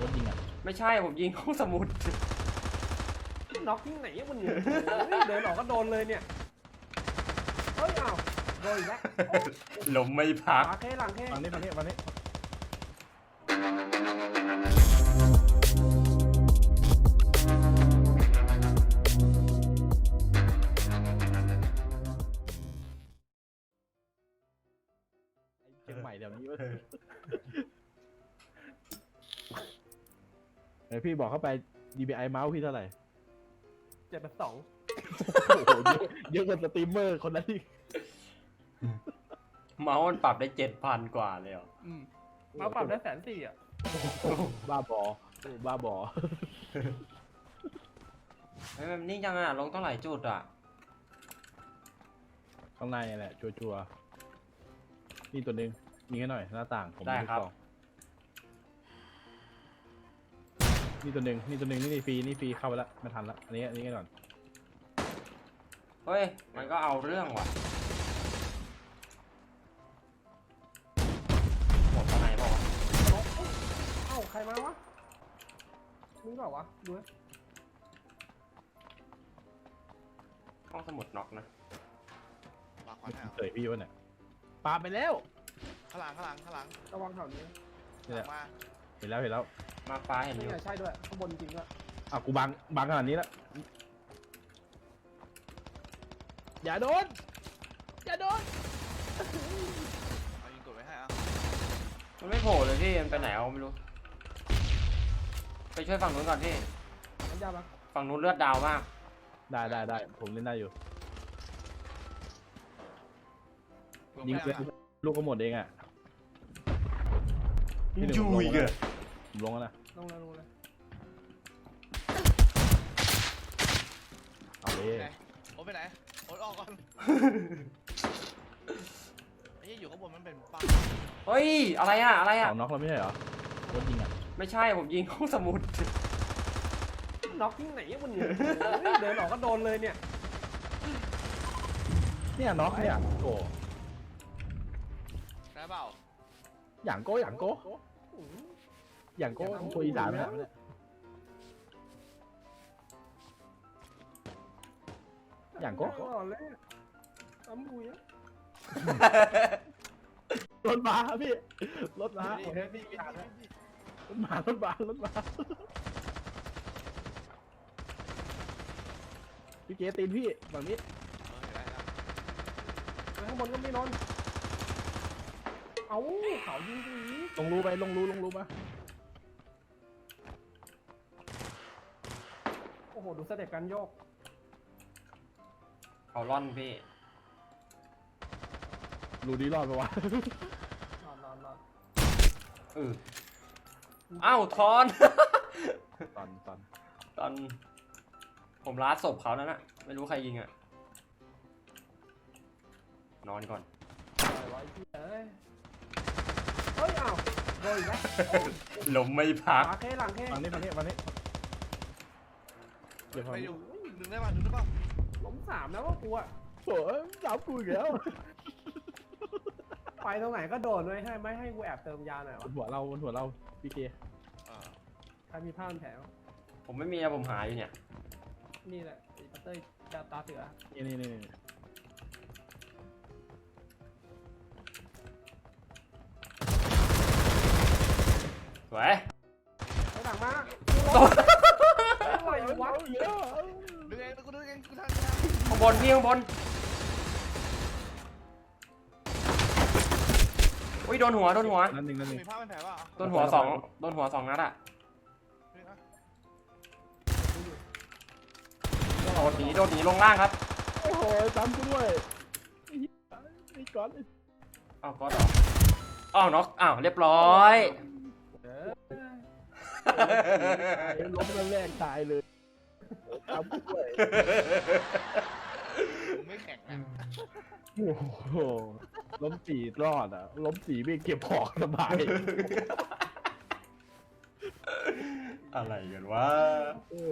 รถยิงอะไม่ใช่ผมยิงห้องสมุดน็อกที่ไหนมันเนี่ยโอ้ยเดินออกก็โดนเลยเนี่ยเฮ้ยอ้าวโดนอีกแล้วโอ้ยลมไม่พัก ขาแค่หลังแค่ฝั่งนี้ฝั่งนี้ฝั่งนี้เชียงใหม่เดี๋ยวนี้เว้ย เดี๋ยวพี่บอกเข้าไป DPI เมาส์พี่เท่าไหร่ เจ็ดแปดสองโอ้โหเยอะเยอะกว่าสตรีมเมอร์คนนั้นอีกเมาส์มันปรับได้เจ็ดพันกว่าเลยเหรอมาปรับได้แสนสี่อะบ้าบอโอ้บ้าบอเฮ้ยมันนิ่งจังอะลงต้องหลายจุดอะ ข้างในแหละ ชัวร์ๆนี่ตัวหนึงมีแค่หน่อยหน้าต่างผมได้ครับม่กล่อง นี่ตัวหนึ่งนี่ตัวหนึ่งนี่นี่ฟรีนี่ฟรีเข้าไปแล้วไม่ทันละอันนี้อันนี้ก่อนเฮ้ย มันก็เอาเรื่องว่ะหมดตอนไหนบอกว่าวะเอ้าใครมาวะมึงเปล่าวะดูนะห้องสมุดน็อกนะวางควันให้เอาเตยพี่วะเนี่ยปาไปแล้วข้างหลังข้างหลังข้างหลังระวังแถวนี้นี่แหละมาเห็นแล้วเห็นแล้ว มาฟ้าเห็นอนี่ยู่ไงใช่ด้วยข้างบนจริงด้วยอะกูบังบังขนาดนี้แล้วอย่าโดนอย่าโดนเอายิงกดไว้ให้เอามันไม่โผล่เลยพี่มันไปไหนเอาไม่รู้ ไปช่วยฝั่งนู้นก่อนพี่ น้ำยาปะฝั่งนู้นเลือดดาวมาก ได้ได้ได้ผมเล่นได้อยู่รวมยิงไปเพื่อนเอาลูกก็หมดเองอะพี่หนึ่งจุยเกอผมลงแล้วนะ ลงเลยลงเลยเอาเลยไหนโอ๊ตไปไหนโอ๊ตออกก่อนไอ้เหี้ยอยู่ข้างบนมันเป็นป้าเฮ้ย อะไรอะ อะไรอะ เอาน็อกแล้วไม่ใช่เหรอรถยิงอะไม่ใช่ผมยิงห้องสมุด น็อกที่ไหนมันเนี่ยโอ้ยเดินออกก็โดนเลยเนี่ย เนี่ยน็อกเนี่ยโอ้ได้เปล่าอย่างโก้อย่างโก้ อืม อย่างโก้ตัวอีสานไหมเนี่ยอย่างก็ก่อนเลยทำบุยอะรถมาพี่รถมานี่นี่นี่นี่นี่รถมารถมารถมาพี่เกตีนพี่ฝั่งนี้เออเห็นแล้วเห็นแล้วข้างบนก็ไม่นอน เอ้าเขายิงตรงนี้ลงรูไปลงรูลงรูมา อ้โห ดูสเต็ปการโยก เขาล่อนพี่รูนี้รอดปะวะ นอนนอนนอนเอออ้าวทอน ตอนตอนตอนผมล้าศพเขานั่นน่ะไม่รู้ใครยิงอะนอนก่อนปล่อยไว้ที่เอ้ยเฮ้ยอ้าวโดนอีกแล้วโอ้ยลมไม่พัก ขาแค่หลังแค่ฝั่งนี้ฝั่งนี้ฝั่งนี้ เดี๋ยวฝั่งไปนี้อยู่ดึงได้ป่ะดึงได้ป่ะล้มสามแล้วว่ากูอะโอ้ยสามกูอีกแล้วไปตรงไหนก็โดนเลยให้ไม่ให้กูแอบเติมยาหน่อยวะบนหัวเราบนหัวเราพี่เกเออใครมีผ้าพันแผลวะผมไม่มีนะผมหาอยู่เนี่ย นี่แหละไอ้ปัตเตอร์ดาตาเสือนี่นี่นี่นี่สวยไอ้หลังมา โดน อะไรวะ เยอะ ดึงเองกูดึงเองกูทำเอง ข้างบนพี่ข้างบนอุ้ยโดนหัวโดนหัวนั่นหนึ่งนั่นหนึ่งมีผ้าเป็นแผลป่ะโดนหัวสองโดนหัวสองนัดอะนี่นะโดดหนีโดดหนีลงล่างครับโอ้โหตามกูด้วยไอ้เหี้ยไอ้ก้อนอ้าวก็ต่ออ้าวน็อกอ้าวเรียบร้อยเออล้มแล้วแรกตายเลยตามกูด้วย ไม่แข็งนะโอ้โหล้มสีรอดอะ ล้มสีไม่เก็บหอกสบาย อะไรกันวะโอ้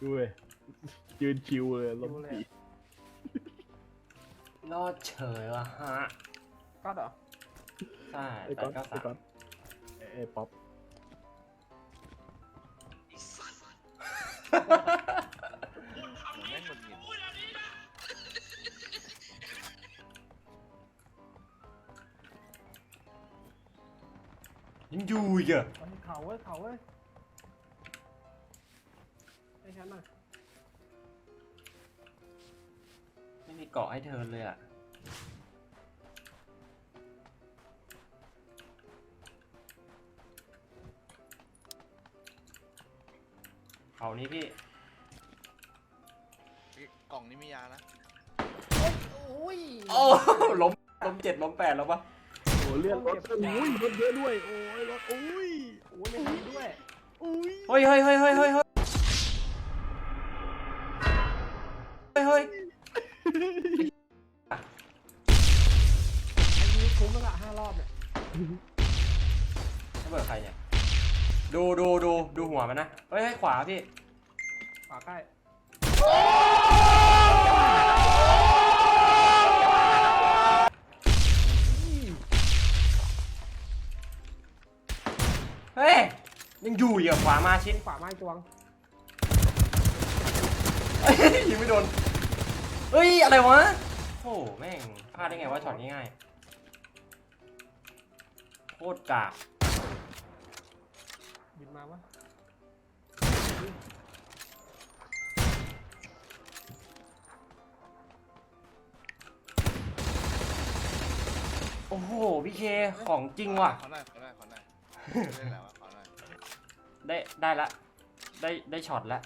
ดูเลยยืนชิวเลยล้มสีรอดเฉยวะฮะก็เหรอใช่ไอ้ก๊อตไอ้ก๊อตอ้ป๊อ อยู่อีกอะเฮ้ยเขาเว้ยเขาเว้ยไอ้ฉันน่ะไม่มีเกาะให้เธอเลยอะเขานี้พี่กล่องนี้มียานะโอ้ยโอ้ล้มล้มเจ็ดล้มแปดแล้วปะโอ้โหเลือดรถโอ้ยรถเยอะด้วยโอ้ยรถโอ้ยโอ้ยไม่ดีด้วย อุ้ยเฮ้ยเฮ้ยเฮ้ยเฮ้ยเฮ้ยเฮ้ยเฮ้ยเฮ้ยไอ้นี้คุ้มแล้วละห้ารอบเนี่ยระเบิดใครเนี่ย ดูดูดูดูหัวมันนะ เฮ้ยเฮ้ยขวาพี่ฝาใกล้ เฮ้ย ยังอยู่อีกเหรอขวามาชิ้นฝาไม้จวงเอ้ยยิงไม่โดน เฮ้ย อะไรวะ โอ้โหแม่งพลาดได้ไงว่าช็อตง่ายๆโคตรกากบินมาวะโอ้โห พี่เค ของจริงว่ะ ขอหน่อยขอหน่อย ขอหน่อยเล่นแล้วขอหน่อยได้ได้ละ ได้ได้ช็อตละ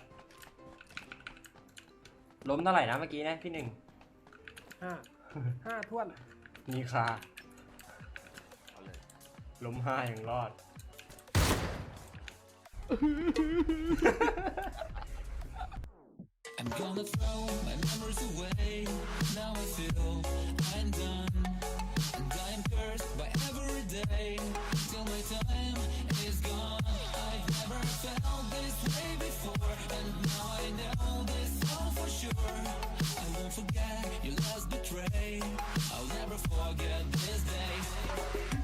ล้มเท่าไหร่นะเมื่อกี้นะพี่หนึ่งห้าห้าท้วนมีคาเอาเลยล้มห้ายังรอด I'm gonna throw my memories away. Now I feel I'm done. I by every day. Till my time is gone. I've never felt this way before. And now I know this all for sure. I won't forget your last betray. I'll never forget this day.